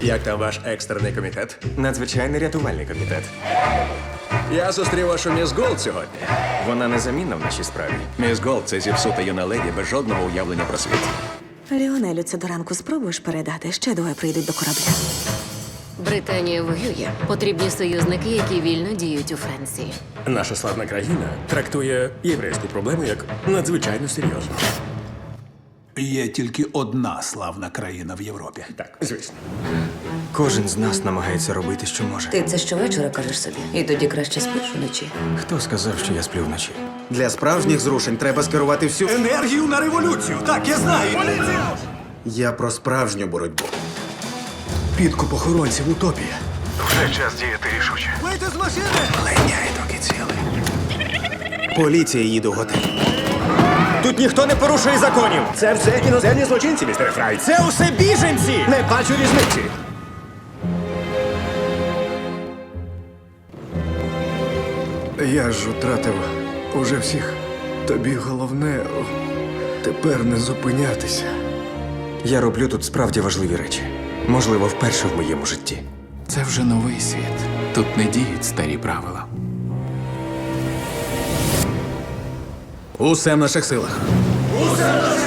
Як там ваш екстрений комітет? Надзвичайний рятувальний комітет. Я зустрів вашу міс Голд сьогодні. Вона незамінна в нашій справі. Міс Голд це зіпсута юна леді без жодного уявлення про світ. Ліонелю, це до ранку спробуєш передати. Ще двоє прийдуть до корабля. Британія воює. Потрібні союзники, які вільно діють у Франції. Наша славна країна трактує єврейську проблему як надзвичайно серйозну. Є тільки одна славна країна в Європі. Так, звісно. Кожен з нас намагається робити, що може. Ти це щовечора кажеш собі, і тоді краще спиш уночі. Хто сказав, що я сплю вночі? Для справжніх зрушень треба скерувати всю. Енергію на революцію! Так, я знаю! Я про справжню боротьбу. Підкуп охоронців утопія. Вийти з машини! Линяй, доки цілий. Поліція їде в готель. Тут ніхто не порушує законів! Це все іноземні злочинці, містер Фрай. Це усе біженці! Не бачу різниці. Я ж втратив уже всіх. Тобі головне о, тепер не зупинятися. Я роблю тут справді важливі речі. Можливо, вперше в моєму житті. Це вже новий світ. Тут не діють старі правила. Усе в наших силах. Усе в наших силах!